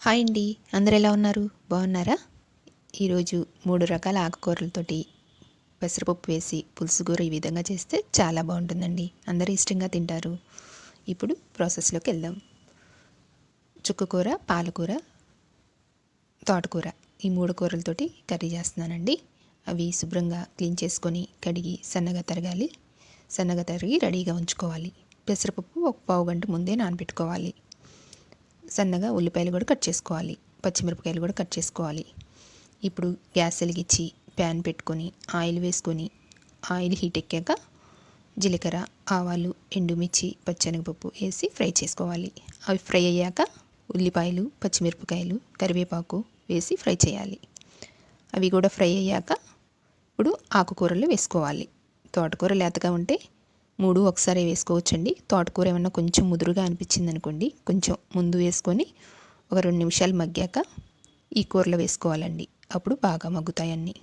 Hi అండి. అందరు ఎలా ఉన్నారు? బాగున్నారా? ఈరోజు మూడు రకాల ఆకుకూరలతోటి పెసరపప్పు వేసి పులుసు కూర ఈ విధంగా చేస్తే చాలా బాగుంటుందండి. అందరూ ఇష్టంగా తింటారు. ఇప్పుడు ప్రాసెస్లోకి వెళ్దాం. చుక్కకూర పాలకూర తోటకూర ఈ మూడు కూరలతోటి కర్రీ చేస్తున్నానండి. అవి శుభ్రంగా క్లీన్ చేసుకొని కడిగి సన్నగా తరగాలి. సన్నగా తరిగి రెడీగా ఉంచుకోవాలి. పెసరపప్పు ఒక పావు గంట ముందే నానబెట్టుకోవాలి. సన్నగా ఉల్లిపాయలు కూడా కట్ చేసుకోవాలి. పచ్చిమిరపకాయలు కూడా కట్ చేసుకోవాలి. ఇప్పుడు గ్యాస్ వెలిగించి ప్యాన్ పెట్టుకొని ఆయిల్ వేసుకొని ఆయిల్ హీట్ ఎక్కాక జీలకర్ర ఆవాలు ఎండుమిర్చి పచ్చనగపప్పు వేసి ఫ్రై చేసుకోవాలి. అవి ఫ్రై అయ్యాక ఉల్లిపాయలు పచ్చిమిరపకాయలు కరివేపాకు వేసి ఫ్రై చేయాలి. అవి కూడా ఫ్రై అయ్యాక ఇప్పుడు ఆకుకూరలు వేసుకోవాలి. తోటకూర లేతగా ఉంటే మూడు ఒకసారి వేసుకోవచ్చండి. తోటకూర ఏమన్నా కొంచెం ముదురుగా అనిపించింది అనుకోండి కొంచెం ముందు వేసుకొని ఒక రెండు నిమిషాలు మగ్గాక ఈ కూరలో వేసుకోవాలండి. అప్పుడు బాగా మగ్గుతాయి అన్నీ.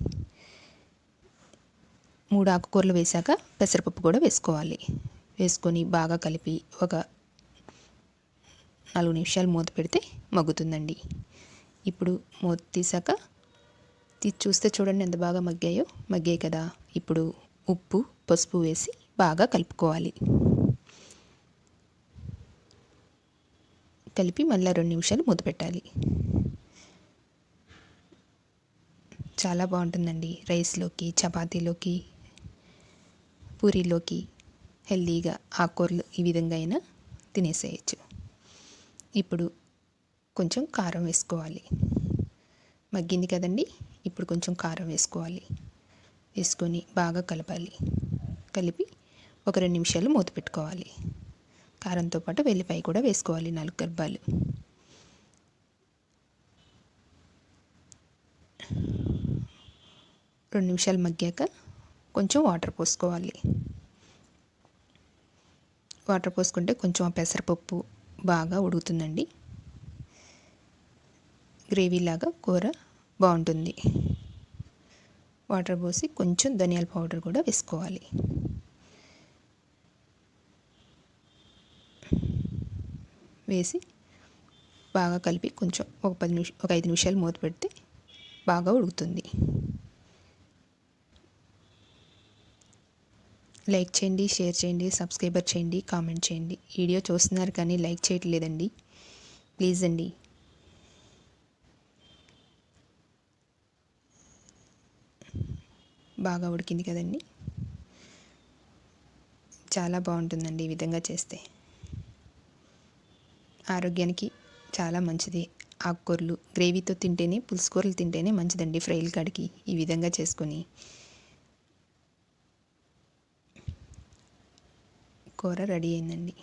మూడు ఆకుకూరలు వేసాక పెసరపప్పు కూడా వేసుకోవాలి. వేసుకొని బాగా కలిపి ఒక నాలుగు నిమిషాలు మూత పెడితే మగ్గుతుందండి. ఇప్పుడు మూత తీసాక తీసి చూస్తే చూడండి ఎంత బాగా మగ్గాయో. మగ్గాయి కదా. ఇప్పుడు ఉప్పు పసుపు వేసి బాగా కలుపుకోవాలి. కలిపి మళ్ళీ రెండు నిమిషాలు మూత పెట్టాలి. చాలా బాగుంటుందండి రైస్లోకి చపాతీలోకి పూరీలోకి హెల్దీగా ఆకుకూరలు ఈ విధంగా అయినా తినేసేయచ్చు. ఇప్పుడు కొంచెం కారం వేసుకోవాలి. మగ్గింది కదండి ఇప్పుడు కొంచెం కారం వేసుకోవాలి. వేసుకొని బాగా కలపాలి. కలిపి ఒక రెండు నిమిషాలు మూత పెట్టుకోవాలి. కారంతో పాటు వెల్లిపాయ కూడా వేసుకోవాలి నాలుగు గర్భాలు. రెండు నిమిషాలు మగ్గాక కొంచెం వాటర్ పోసుకోవాలి. వాటర్ పోసుకుంటే కొంచెం ఆ పెసరపప్పు బాగా ఉడుకుతుందండి. గ్రేవీలాగా కూర బాగుంటుంది. వాటర్ పోసి కొంచెం ధనియాల పౌడర్ కూడా వేసుకోవాలి. వేసి బాగా కలిపి కొంచెం ఒక పది నిమిషం ఒక ఐదు నిమిషాలు మూత పెడితే బాగా ఉడుకుతుంది. లైక్ చేయండి షేర్ చేయండి సబ్స్క్రైబర్ చేయండి కామెంట్ చేయండి. వీడియో చూస్తున్నారు కానీ లైక్ చేయట్లేదండి. ప్లీజ్ అండి. బాగా ఉడికింది కదండి. చాలా బాగుంటుందండి ఈ విధంగా చేస్తే. ఆరోగ్యానికి చాలా మంచిది. ఆకుకూరలు గ్రేవీతో తింటేనే పులుసుకూరలు తింటేనే మంచిదండి ఫ్రైలు కాడికి ఈ విధంగా చేసుకొని. కూర రెడీ అయిందండి.